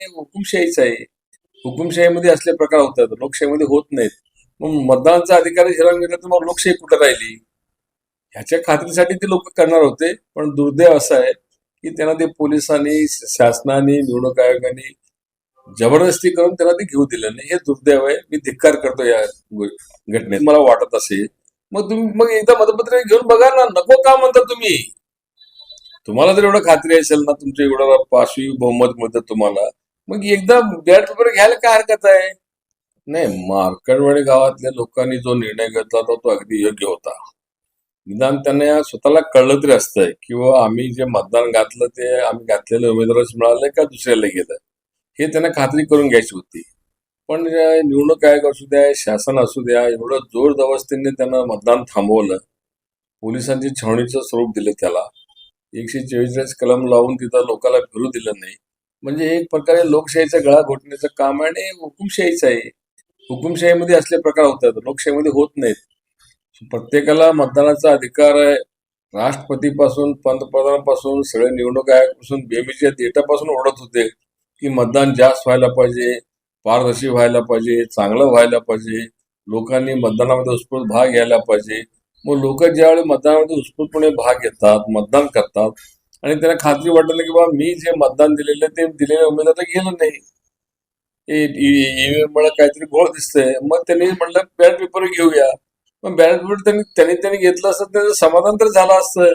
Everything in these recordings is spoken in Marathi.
हुकुमशाहीच आहे. हुकुमशाहीमध्ये असले प्रकार होतात. लोकशाहीमध्ये होत नाहीत. मग मतदानाचा अधिकार हिरावून घेतला तर मग लोकशाही कुठं राहिली? ह्याच्या खात्रीसाठी ते लोक करणार होते. पण दुर्दैव असं आहे की त्यांना ते पोलिसांनी शासनाने निवडणूक आयोगाने जबरदस्ती करून त्यांना ते घेऊ दिलं नाही. हे दुर्दैव आहे. मी धिक्कार करतो या घटनेत. मला वाटत असेल. मग तुम्ही मग एकदा मतपत्र घेऊन बघा ना. नको का म्हणता तुम्ही? तुम्हाला जर एवढं खात्री असेल ना तुमच्या एवढं पाचवी बहुमत मिळतं तुम्हाला मग एकदा बॅलेट पेपर घ्यायला काय हरकत आहे? नाही मार्कडवाडी गावातल्या लोकांनी जो निर्णय घेतला होता तो अगदी योग्य होता. निदान त्यांना स्वतःला कळलं तरी असतंय किंवा आम्ही जे मतदान घातलं ते आम्ही घातलेलं उमेदवारच मिळालं का दुसऱ्याला गेलं? हे त्यांना खात्री करून घ्यायची होती. पण निवडणूक आयोग असू द्या शासन असू द्या एवढं जोर जबरदस्तीने त्यांना मतदान थांबवलं पोलिसांची छावणीचं स्वरूप दिलं त्याला. एकशे चव्वेचाळीस कलम लावून तिथं लोकांना फिरू दिलं नाही. म्हणजे एक प्रकारे लोकशाहीचा गळा घोटण्याचं काम आहे आणि हुकुमशाहीच आहे. हुकुमशाहीमध्ये असले प्रकार होतात लोकशाहीमध्ये होत नाहीत. प्रत्येकाला मतदानाचा अधिकार आहे. राष्ट्रपतीपासून पंतप्रधानापासून सगळे निवडणूक आयोगापासून बीएमच्या डेटापासून ओढत होते की मतदान जास्त व्हायला पाहिजे पारदर्शी व्हायला पाहिजे चांगलं व्हायला पाहिजे. लोकांनी मतदानामध्ये उत्स्फूर्त भाग घ्यायला पाहिजे. मग लोक ज्यावेळी मतदानामध्ये उत्स्फूर्तपणे भाग घेतात मतदान करतात आणि त्यांना खात्री वाटलं की बाबा मी जे मतदान दिलेलं ते दिलेल्या उमेदवार गेलं नाही. ईव्हीएम काहीतरी घोळ दिसतंय. मग त्यांनी म्हटलं बॅलेट पेपर घेऊया. मग बॅलेट पेपर त्यांनी त्यांनी त्यांनी घेतलं असतं त्याचं समाधान तर झालं असतं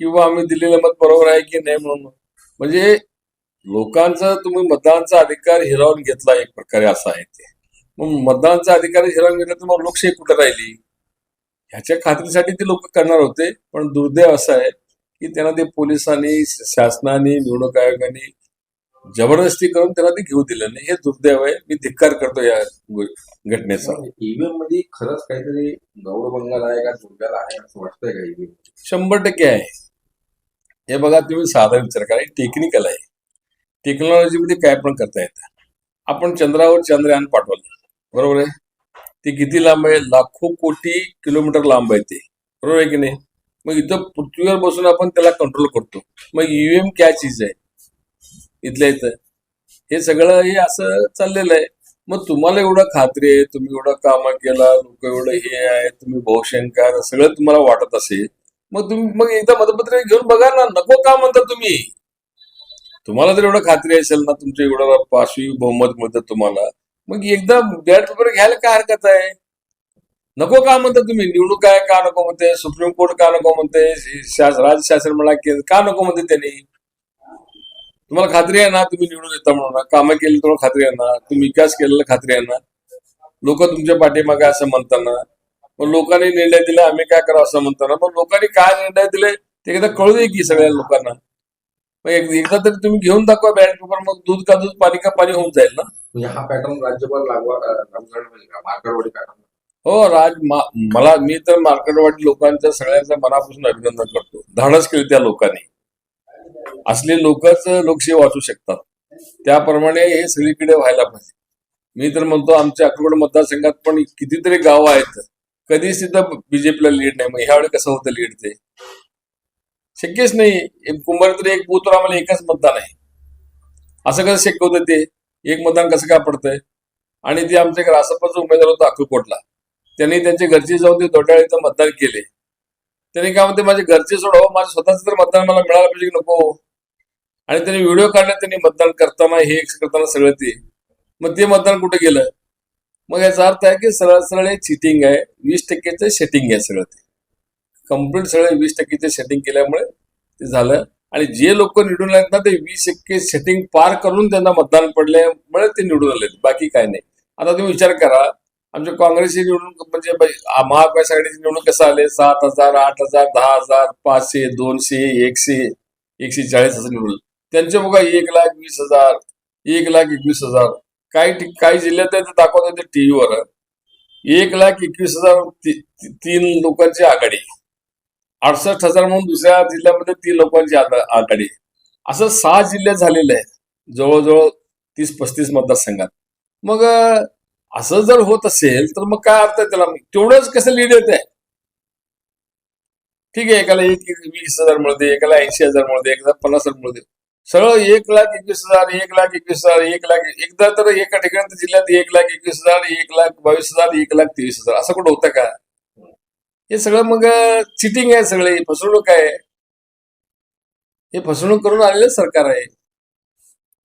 किंवा आम्ही दिलेलं मत बरोबर आहे की नाही म्हणून. म्हणजे लोकांचा तुम्ही मतदानाचा अधिकार हिरावून घेतला एक प्रकारे असा आहे ते. मग मतदानाचा अधिकार हिरावून घेतला तर मग लोकशाही कुठं राहिली? ह्याच्या खात्रीसाठी ते लोक करणार होते पण दुर्दैव असं आहे की त्यांना ते पोलिसांनी शासनाने निवडणूक आयोगाने जबरदस्ती करून त्यांना ते घेऊ दिलं नाही. हे दुर्दैव आहे. मी धिक्कार करतो या घटनेचा. ईव्हीएममध्ये खरंच काहीतरी गौरवंगाल आहे का दुर्गाल आहे असं वाटतंय का ईव्हीएम शंभर टक्के आहे. हे बघा तुम्ही साधा विचार करा. टेक्निकल आहे. टेक्नॉलॉजीमध्ये काय पण करता येतं. आपण चंद्रावर चंद्रयान पाठवलं. बरोबर आहे? ते किती लांब आहे? लाखो कोटी किलोमीटर लांब आहे ते. बरोबर आहे की नाही? मग इथं पृथ्वीवर बसून आपण त्याला कंट्रोल करतो. मग ईव्हीएम क्या चीज आहे? इथल्या इथं. हे सगळं हे असं चाललेलं आहे. मग तुम्हाला एवढं खात्री आहे तुम्ही एवढं कामं केला लोक एवढं हे आहे तुम्ही बहुशंकर सगळं तुम्हाला वाटत असेल. मग तुम्ही मग एकदा मतपत्र घेऊन बघा ना नको का म्हणता तुम्ही? तुम्हाला जर एवढं खात्री असेल ना तुमचं एवढं पाचवी बहुमत मिळतं तुम्हाला. मग एकदा बॅट पेपर घ्यायला काय हरकत आहे? नको का म्हणता तुम्ही? निवडणूक आहे का नको म्हणते? सुप्रीम कोर्ट का नको म्हणते? शास- राज्य शासन म्हणा का नको म्हणते त्यांनी? तुम्हाला खात्री आहे ना तुम्ही निवडून येता म्हणून? कामं केली तुम्हाला खात्री आहे ना? तुम्ही विकास केलेला खात्री आहे ना? लोक तुमच्या पाठीमागे असं म्हणताना. मग लोकांनी निर्णय दिला आम्ही काय करावं असं म्हणताना. मग लोकांनी काय निर्णय दिले ते एकदा कळू दे की सगळ्या लोकांना. मग एक- एकदा तरी तुम्ही घेऊन दाखवा बॅलेट पेपर मग दूध का दूध पाणी का पाणी होऊन जाईल ना? म्हणजे हा पॅटर्न राज्यभर लागवा पॅटर्न. हो राज मला मी तर मार्केटवाडी लोकांच्या सगळ्यांचं मनापासून अभिनंदन करतो. धाडस केली त्या लोकांनी. असले लोकच लोकशाही वाचू शकतात. त्याप्रमाणे हे सगळीकडे व्हायला पाहिजे. मी तर म्हणतो आमच्या अक्रोड मतदारसंघात पण कितीतरी गावं आहेत. कधीच तिथं बीजेपीला लीड नाही. मग ह्यावेळी कसं होतं लीड ते? शक्यच नाही. कुंभार तरी एक बूथवर आम्हाला एकच मतदान आहे. असं कसं शक्य होतं ते? एक मतदान कसं काय पडतंय? आणि ते आमच्या रासपाचा उमेदवार होता अक्कलकोटला. त्यांनी त्यांच्या घरचे जाऊन ते दोटाळे इथं मतदान केले. त्यांनी काय म्हणते माझे घरचे सोडव माझं स्वतःच तर मतदान मला मिळालं पाहिजे की नको? आणि त्यांनी व्हिडिओ काढले त्यांनी मतदान करताना हे करताना सगळं ते. मग ते मतदान कुठे गेलं? मग याचा अर्थ आहे की सरळ सरळ हे चिटिंग आहे वीस टक्केचं सेटिंग आहे सगळं ते. कंप्लीट सगळं वीस टक्केचे सेटिंग केल्यामुळे ते झालं. आणि जे लोक निवडून आलेत ना ते वीस टक्के सेटिंग पार करून त्यांना मतदान पडल्यामुळे ते निवडून आले बाकी काय नाही. आता तुम्ही विचार करा आमच्या काँग्रेसची निवडणूक म्हणजे ब- महाविकास आघाडीची निवडणूक कसं आले? सात हजार आठ हजार दहा हजार पाचशे दोनशे एकशे एकशे चाळीस असं निवडून त्यांचे बघा एक लाख वीस हजार एक लाख एकवीस हजार. काही काही जिल्ह्यात आहे ते दाखवतात ते टीव्हीवर. एक लाख एकवीस हजार ती- ती- तीन लोकांची आघाडी. अडसष्ट हजार म्हणून दुसऱ्या जिल्ह्यामध्ये तीन लोकांची आघाडी. असं सहा जिल्ह्यात झालेलं आहे जवळजवळ तीस पस्तीस मतदारसंघात. मग असं जर होत असेल तर मग काय अर्थ आहे त्याला? तेवढंच कसं लीड येत आहे? ठीक आहे एकाला एक वीस हजार मिळते एकाला ऐंशी हजार मिळते एकाला पन्नास हजार मिळते सगळं एक लाख एकवीस हजार एक लाख एकवीस हजार एक लाख एकदा तर एका ठिकाणी तर जिल्ह्यात एक लाख एकवीस हजार एक लाख बावीस हजार एक लाख तेवीस हजार. असं कुठं होतं का? हे सगळं मग चिटिंग आहे सगळे. फसवणूक आहे. हे फसवणूक करून आलेलं सरकार आहे.